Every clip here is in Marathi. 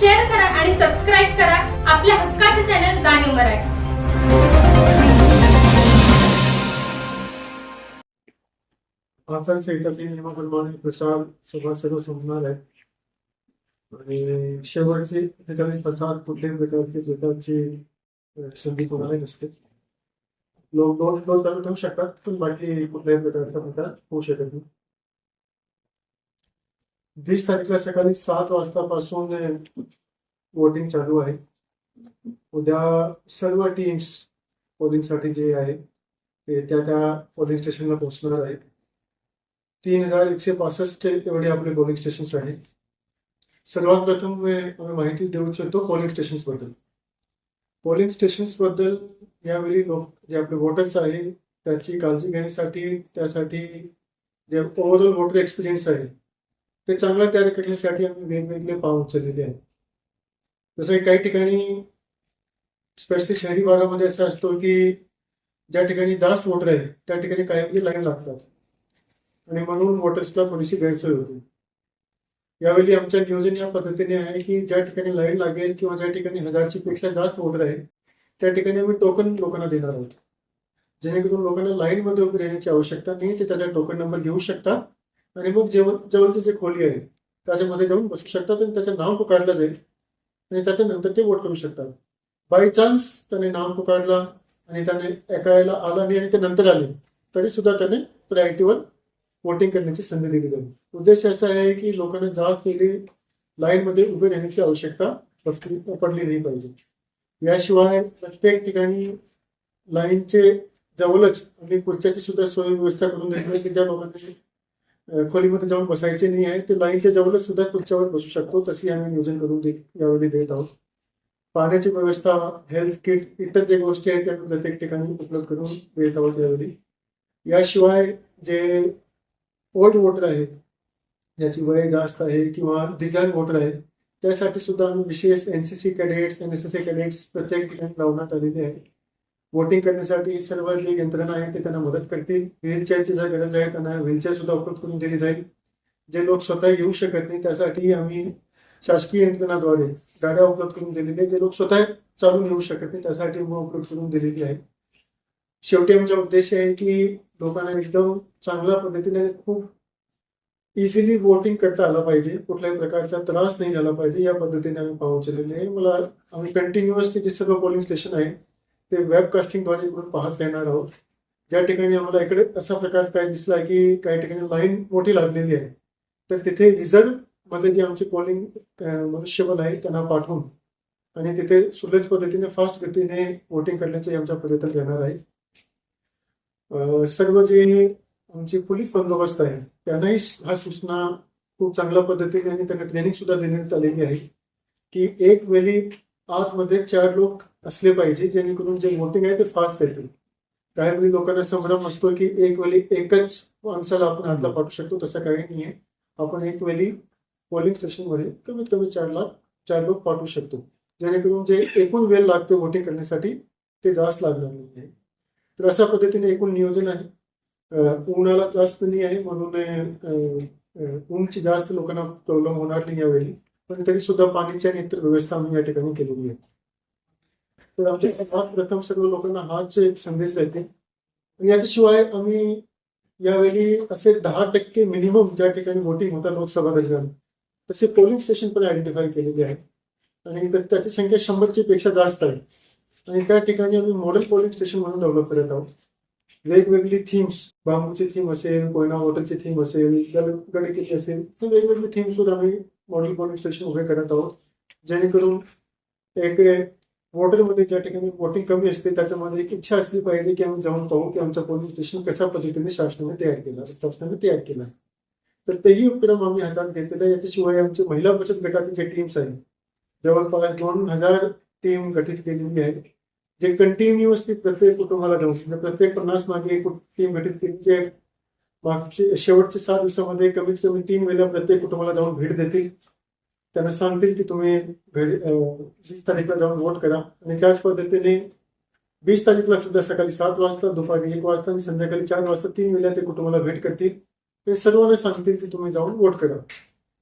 शेअर करा आणि सबस्क्राईब करा. आपल्या हक्काचे चॅनल जाणीव मराठी. आचारसंहितातील नियमाप्रमाणे प्रसार सभा सर्व संपणार आहे. आणि शेवटचे त्याच्यामध्ये प्रसाद कुठल्याही प्रकारचे स्वतःची संधी कोणाला नसते. लोक दोन दोन चालू ठेवू शकतात पण बाकी कुठल्याही प्रकारचा प्रकार होऊ शकत नाही. वीस तारखेला सकाळी सात वाजतापासून वोटिंग चालू आहे. उद्या सर्व टीम्स पोलिंगसाठी जे आहे ते त्या त्या पोलिंग स्टेशनला पोहोचणार आहेत. तीन हजार एकशे पासष्ट एवढे आपले पोलिंग स्टेशन्स आहेत. सर्वात प्रथम आम्ही माहिती देऊ इच्छितो पोलिंग स्टेशन्सबद्दल पोलिंग स्टेशन्सबद्दल यावेळी लोक जे आपले वोटर्स आहेत त्याची काळजी घेण्यासाठी त्यासाठी जे ओव्हरऑल वोटर एक्सपिरियन्स आहे ते चांगलं तयार करण्यासाठी आम्ही वेगवेगळे पाव उचललेले आहेत. जसं की काही ठिकाणी स्पेशली शहरी भागामध्ये असं असतो की ज्या ठिकाणी जास्त वोटर आहे त्या ठिकाणी काही लाईन लागतात. आणि म्हणून वोटर्सला थोडीशी गैरसोय होते. यावेळी आमच्या नियोजन या पद्धतीने आहे की ज्या ठिकाणी लाईन लागेल किंवा ज्या ठिकाणी हजारची पेक्षा जास्त वोटर आहे त्या ठिकाणी आम्ही टोकन लोकांना देणार आहोत. जेणेकरून लोकांना लाईनमध्ये उभे राहण्याची आवश्यकता नाही ते त्याचा टोकन नंबर घेऊ शकतात आणि मग जेव जवळची जे खोली आहे त्याच्यामध्ये जाऊन बसू शकतात आणि त्याचं नाव पुकारलं जाईल. आणि त्याच्यानंतर ते वोट करू शकतात. बाय चान्स त्याने नाव पुकारला आणि त्याने ऐकायला आला नाही आणि ते नंतर आले तरी सुद्धा त्याने प्रायोरिटीवर वोटिंग करण्याची संधी दिली जाईल. उद्देश असा आहे की लोकांना जास्त लाईनमध्ये उभे राहण्याची आवश्यकता बसली पडली नाही पाहिजे. याशिवाय प्रत्येक ठिकाणी लाईनचे जवळच आणि खुर्च्याची सुद्धा सोय व्यवस्था करून देणार की ज्या लोकांनी खोलीमध्ये जाऊन बसायचे नाही आहे. ते लाईनच्या जवळच सुद्धा खुर्च्यावर बसू शकतो. तशी आम्ही नियोजन करून दे यावेळी देत आहोत. पाण्याची व्यवस्था हेल्थ किट इतर जे गोष्टी आहेत त्या प्रत्येक ठिकाणी उपलब्ध करून देत आहोत यावेळी. याशिवाय जे ओल्ड वोटर आहेत ज्याची वय जास्त आहे किंवा दिव्यांग वॉटर आहेत त्यासाठी सुद्धा आम्ही विशेष N C C cadets N S S C कॅडेट्स प्रत्येक ठिकाणी लावण्यात आलेले आहे वोटिंग करण्यासाठी सर्व जी यंत्रणा आहे ते त्यांना मदत करतील. व्हीलचेअरची जर गरज आहे त्यांना व्हीलचेअर सुद्धा उपलब्ध करून दिली जाईल. जे लोक स्वतः येऊ शकत नाही त्यासाठी आम्ही शासकीय यंत्रणाद्वारे गाड्या उपलब्ध करून दिलेल्या आहेत. जे लोक स्वतः चालून येऊ शकत नाही त्यासाठी उभं उपलब्ध करून दिलेली आहे. शेवटी आमचा उद्देश आहे की लोकांना एकदम चांगल्या पद्धतीने खूप इझिली वोटिंग करता आलं पाहिजे. कुठल्याही प्रकारचा त्रास नाही झाला पाहिजे. या पद्धतीने आम्ही पोहोचलेले आहे. मला आम्ही कंटिन्युअस जे सर्व पोलिंग स्टेशन आहे ते वेबकास्टिंगद्वारे इकडून पाहत येणार आहोत. ज्या ठिकाणी आम्हाला इकडे असा प्रकार काय दिसला की काही ठिकाणी लाईन मोठी लागलेली आहे तर तिथे रिझर्वमध्ये जे आमचे पोलिंग मनुष्यबल आहे त्यांना पाठवून आणि तिथे सुलभ पद्धतीने फास्ट गतीने वोटिंग करण्याचा आमचा प्रयत्न देणार आहे. सर्व जे आमची पोलीस बंदोबस्त आहे त्यांनाही हा सूचना खूप चांगल्या पद्धतीने आणि त्यांना ट्रेनिंग सुद्धा देण्यात आलेली आहे की एक वेळी आतमध्ये चार लोक असले पाहिजे जेणेकरून जे वोटिंग आहे ते फास्ट येतील. त्यावेळी लोकांना संभ्रम असतो की एक वेळी एकच माणसाला आपण हातला पाठवू शकतो तसं काही नाही आहे. आपण एक वेळी पोलिंग स्टेशनमध्ये कमीत कमी चार लाख चार लोक पाठवू शकतो. जेणेकरून जे एकूण वेळ लागतो वोटिंग करण्यासाठी ते जास्त लागणार नाही आहे. तर अशा पद्धतीने एकूण नियोजन आहे. उन्हाला जास्त नाही आहे म्हणून ऊनची जास्त लोकांना प्रॉब्लेम होणार नाही यावेळी. पण तरी सुद्धा पाण्याची आणि इतर व्यवस्था आम्ही या ठिकाणी केलेली आहे. तर आमच्या सर्वात प्रथम सर्व लोकांना हाच एक संदेश देते. आणि याच्याशिवाय आम्ही यावेळी असे दहा टक्के मिनिमम ज्या ठिकाणी वोटिंग होतात लोकसभा दरम्यान तसे पोलिंग स्टेशन पण आयडेंटिफाय केलेले आहेत. आणि तर त्याची संख्या शंभरची पेक्षा जास्त आहे. आणि त्या ठिकाणी आम्ही मॉडेल पोलिंग स्टेशन म्हणून डेव्हलप करत आहोत. वेगवेगळी थीम्स बांबूची थीम असेल कोयना वॉटरची थीम असेल गड गडकिल्ली असेल तर वेगवेगळी थीम सुद्धा आम्ही मॉडेल पोलिंग स्टेशन उभे करत आहोत. जेणेकरून एक वोटरमध्ये ज्या ठिकाणी वोटिंग कमी असते त्याच्यामध्ये एक इच्छा असली पाहिजे की आम्ही जाऊन पाहू की आमचं पोलीस स्टेशन कशा पद्धतीने शासनाने तयार केलं शासनाने तयार केलं तर तेही उपक्रम आम्ही हातात घेतलेला याच्याशिवाय आमचे महिला बचत गटाचे जे टीम्स आहेत जवळपास दोन हजार टीम गठीत केलेली आहे जे कंटिन्युअसली प्रत्येक कुटुंबाला जाऊन शकते प्रत्येक पन्नास मागे एक टीम गठीत केली जे मागचे शेवटचे सात दिवसामध्ये कमीत कमी तीन वेळेला प्रत्येक कुटुंबाला जाऊन भेट देतील. त्यांना सांगतील की तुम्ही घरी वीस तारीखला जाऊन वोट करा. आणि त्याच पद्धतीने वीस तारीखला सुद्धा सकाळी सात वाजता दुपारी एक वाजता आणि संध्याकाळी चार वाजता तीन वेळा ते कुटुंबाला भेट करतील. ते सर्वांना सांगतील की तुम्ही जाऊन वोट करा.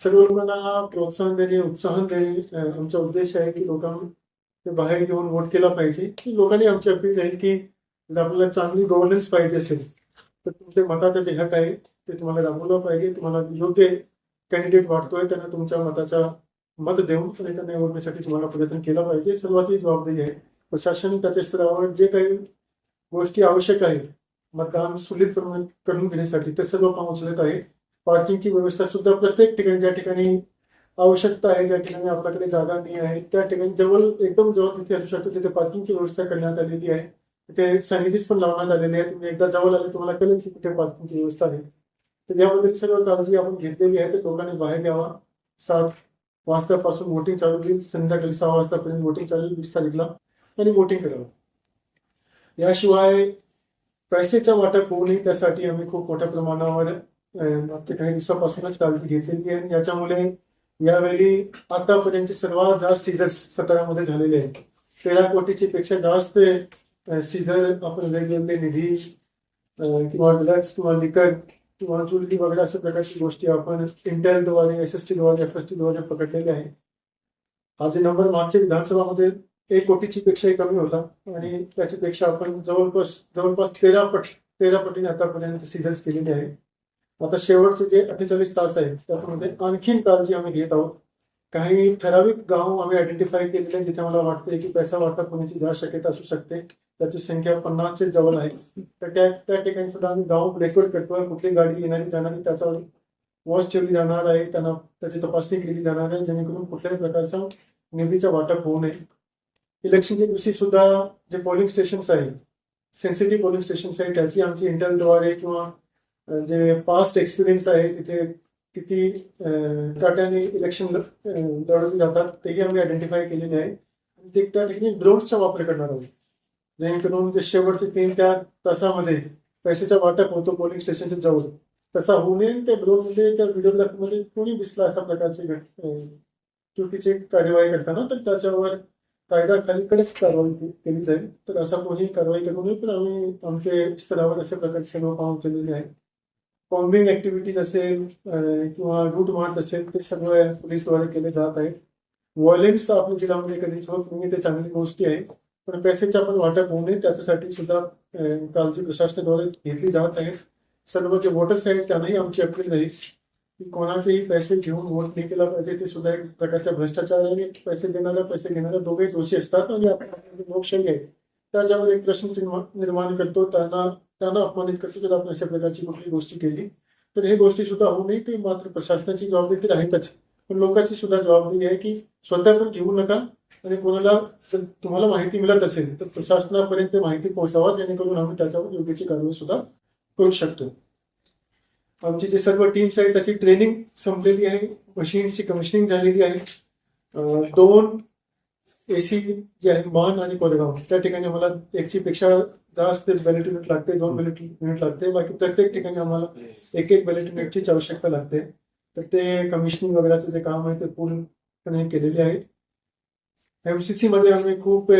सर्व लोकांना प्रोत्साहन देणे उत्साहन देणे आमचा उद्देश आहे की लोकांना ते बाहेर घेऊन वोट केला पाहिजे. की लोकांनी आमची अपील राहील की आपल्याला चांगली गव्हर्नन्स पाहिजे असेल तर तुमच्या मताचा जे हक आहे ते तुम्हाला राबवलं पाहिजे. तुम्हाला योग्य कॅन्डिडेट वाढतोय त्यांना तुमच्या मताचा मत देऊन आणि त्यांना निवडण्यासाठी तुम्हाला प्रयत्न केला पाहिजे. सर्वांची जबाबदारी आहे. प्रशासन त्याच्या स्तरावर जे काही गोष्टी आवश्यक आहेत मतदान सुलित करून घेण्यासाठी ते सर्व काम उचलत आहे. पार्किंगची व्यवस्था सुद्धा प्रत्येक ठिकाणी ज्या ठिकाणी आवश्यकता आहे ज्या ठिकाणी आपल्याकडे जागा नाही आहे त्या ठिकाणी जवळ एकदम जवळ तिथे असू शकतो तिथे पार्किंगची व्यवस्था करण्यात आलेली आहे. तिथे सॅनिटीज पण लावण्यात आलेले आहे तुम्ही एकदा जवळ आले तुम्हाला कळेल की कुठे पार्किंगची व्यवस्था आहे. तर याबद्दल सर्व काळजी आपण घेतलेली आहे तर लोकांनी बाहेर यावा. सात वाजतापासून वोटिंग चालू होईल. संध्याकाळी सहा वाजतापर्यंत वोटिंग चालू होईल. वीस तारीखला आणि वोटिंग करावं. याशिवाय पैसेचा वाटप होऊ नये त्यासाठी आम्ही खूप मोठ्या प्रमाणावर मागच्या काही दिवसापासूनच काळजी घेतलेली आहे याच्यामुळे यावेळी आतापर्यंत सर्वात जास्त सीझर्स सतारामध्ये झालेले आहेत. तेरा कोटीची पेक्षा जास्त सीझर आपण वेगवेगळे निधी किंवा ड्रग्स किंवा लिकर किंवा वगैरे अशा प्रकारची गोष्टी आपण इंटेलद्वारे एस एस टीद्वारे एफ एस टीद्वारे पकडलेल्या आहे हा जे नंबर मागच्या विधानसभामध्ये एक कोटीची पेक्षाही कमी होता आणि त्याच्यापेक्षा आपण जवळपास जवळपास तेरा पट तेरा पटीने आतापर्यंत सीझन्स केलेले आहे आता शेवटचे जे अठ्ठेचाळीस तास आहेत त्यामध्ये आणखीन काळजी आम्ही घेत आहोत. काही ठराविक गाव आम्ही आयडेंटिफाय केलेले आहेत जिथे मला वाटते की पैसा वाटप होण्याची जा शक्यता असू शकते. त्याची संख्या पन्नासच्या जवळ आहे. तर त्या त्या ठिकाणी सुद्धा आम्ही गाव ब्रेकआउट करतो. कुठली गाडी येणारी जाणारी त्याच्यावर वॉच ठेवली जाणार आहे. त्यांना त्याची तपासणी केली जाणार आहे जेणेकरून कुठल्याही प्रकारचा निधीचा वाटप होऊ नये. इलेक्शनच्या दिवशी सुद्धा जे पोलिंग स्टेशन्स आहेत सेन्सिटिव्ह पोलिंग स्टेशन्स आहेत त्याची आमची इंटेलद्वारे किंवा जे पास्ट एक्सपिरियन्स आहे तिथे किती अं, काट्याने इलेक्शन लढवले जातात. तेही आम्ही आयडेंटिफाय केलेले आहे. आणि ते त्या ठिकाणी ड्रोन्सचा वापर करणार आहोत. जेणेकरून जे शेवटचे तीन त्या तासामध्ये पैशाचा वाटप होतो पोलिंग स्टेशनच्या जवळ. तसा होऊ नये. त्या ड्रोनमध्ये त्या व्हिडिओग्राफीमध्ये कोणी दिसला अशा प्रकारचे घट- कार्यवाही करताना तर त्याच्यावर कायदा खाली कडक कारवाई केली जाईल. तर असा कोणी कारवाई करू नये. तर आम्ही आमच्या स्तरावर अशा प्रकारचे सर्व पाहून केलेले आहे. बॉम्बिंग ऍक्टिव्हिटीज असेल किंवा रूट मार्च असेल ते सगळं पोलीसद्वारे केले जात आहे. व्हायलेन्स आपल्या जिल्ह्यामध्ये कधीच होत नाही ते चांगली गोष्टी आहे पण पैशाचे आपण वाटप होऊ नये त्याच्यासाठी सुद्धा काळजी प्रशासनाद्वारे घेतली जात आहे. सर्व जे वोटर्स आहेत त्यांनाही आमची अपील राहील की कोणाचेही पैसे घेऊन वोट नाही केला पाहिजे ते सुद्धा एक प्रकारच्या भ्रष्टाचार आहे. पैसे देणारा पैसे घेणारा दोघेही दोषी असतात. आणि आपण लोकशाही आहे त्याच्यावर एक प्रश्न निर्माण करतो. त्यांना त्यांना अपमानित करतो जर आपण अशा प्रकारची कुठली गोष्टी केली तर हे गोष्टी सुद्धा होऊ नये ते मात्र प्रशासनाची जबाबदारी तर आहेतच. पण लोकांची सुद्धा जबाबदारी आहे की स्वतः पण घेऊ नका आणि कोणाला जर तुम्हाला माहिती मिळत असेल तर प्रशासनापर्यंत माहिती पोहोचावा जेणेकरून आम्ही त्याच्यावर योग्यची कारवाई सुद्धा करू शकतो. आमची जे सर्व टीम्स आहेत त्याची ट्रेनिंग संपलेली आहे मशीन्सची कमिशनिंग झालेली आहे. दोन एसी जे आहे मान आणि कोरेगाव. त्या ठिकाणी आम्हाला एकची पेक्षा जास्त बॅलेट युनिट लागते दोन बॅलेट युनिट लागते. बाकी प्रत्येक ठिकाणी आम्हाला एक एक बॅलेट युनिटचीच आवश्यकता लागते. तर ते कमिशनिंग वगैरेचं जे काम आहे ते पूर्णपणे केलेले आहे. एमसीसी मध्ये आम्ही खूप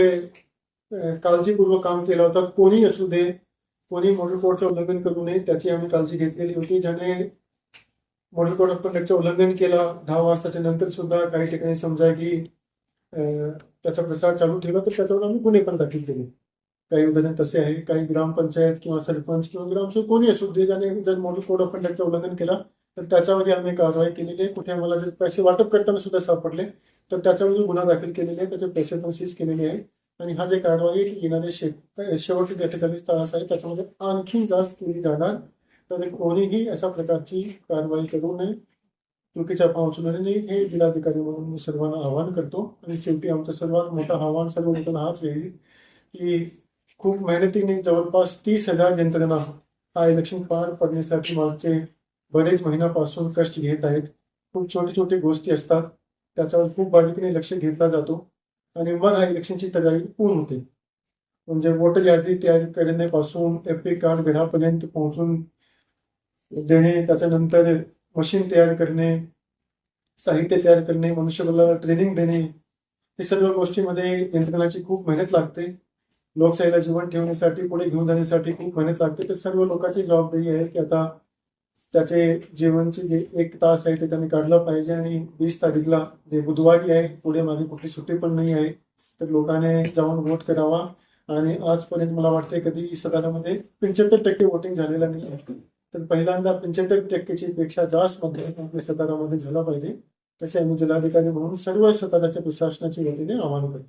काळजीपूर्वक काम केलं होतं. कोणी असू दे कोणी मॉडेल कोडचं उल्लंघन करू नये त्याची आम्ही काळजी घेतलेली होती. ज्याने मॉडेल कोड ऑफ कंडक्टचं उल्लंघन केला दहा वाजताच्या नंतर सुद्धा काही ठिकाणी समजा की त्याचा प्रचार चालू ठेवला तर त्याच्यावर आम्ही गुन्हे पण दाखल केले. काही उदाहरण तसे आहे काही ग्रामपंचायत किंवा सरपंच किंवा ग्रामसेवक कोणी असू दे ज्याने जर मॉडेल कोड ऑफ कंडक्टचं उल्लंघन केला तर त्याच्यामध्ये आम्ही कारवाई केलेली आहे. कुठे आम्हाला जर पैसे वाटप करताना सुद्धा सापडले तर त्याच्यावर गुन्हा दाखल केलेले आहे त्याचे पैसे पण सीज केलेले आहे. आणि हा जे कारवाई येणारे शे शेवटचे जे अठ्ठेचाळीस तास आहे त्याच्यामध्ये आणखी जास्त केली जाणार. तर कोणीही अशा प्रकारची कारवाई करू नये. चुकीच्या पावचणार हे जिल्हाधिकारी म्हणून मी सर्वांना आवाहन करतो. आणि शेवटी आमचं सर्वात मोठं आव्हान सर्व मोठं हाच राहील की खूप मेहनतीने जवळपास तीस हजार यंत्रणा हा इलेक्शन पार पडण्यासाठी मागचे बरेच महिन्यापासून कष्ट घेत आहेत. खूप छोटी छोटी गोष्टी असतात. त्याच्यावर खूप बारीकीने लक्ष घेतला जातो. आणि मग हा इलेक्शनची तयारी पूर्ण होते. म्हणजे वोटर यादी तयार करण्यापासून एफ पी कार्ड घरापर्यंत पोहोचून देणे त्याच्यानंतर मशीन तयार करणे साहित्य तयार करणे मनुष्यबळाला ट्रेनिंग देणे हे सर्व गोष्टीमध्ये यंत्रणाची खूप मेहनत लागते. लोकशाहीला जीवन ठेवण्यासाठी पुढे घेऊन जाण्यासाठी खूप मेहनत लागते. तर सर्व लोकांची जबाबदारी आहे की आता त्याचे जीवनचे जे एक तास आहे ते त्यांनी काढलं पाहिजे आणि वीस तारीखला जे बुधवारी आहे पुढे मागे कुठली सुट्टी पण नाही आहे तर लोकांनी जाऊन वोट करावा. आणि आजपर्यंत मला वाटते कधी सदनामध्ये पंच्याहत्तर टक्के वोटिंग झालेलं नाही आहे. तर पहिल्यांदा पंच्याहत्तर टक्केची पेक्षा जास्त मतदान आपल्या सदनामध्ये झाला पाहिजे तसे आम्ही जिल्हाधिकारी म्हणून सर्व सदनाच्या प्रशासनाच्या वतीने आवाहन करतो.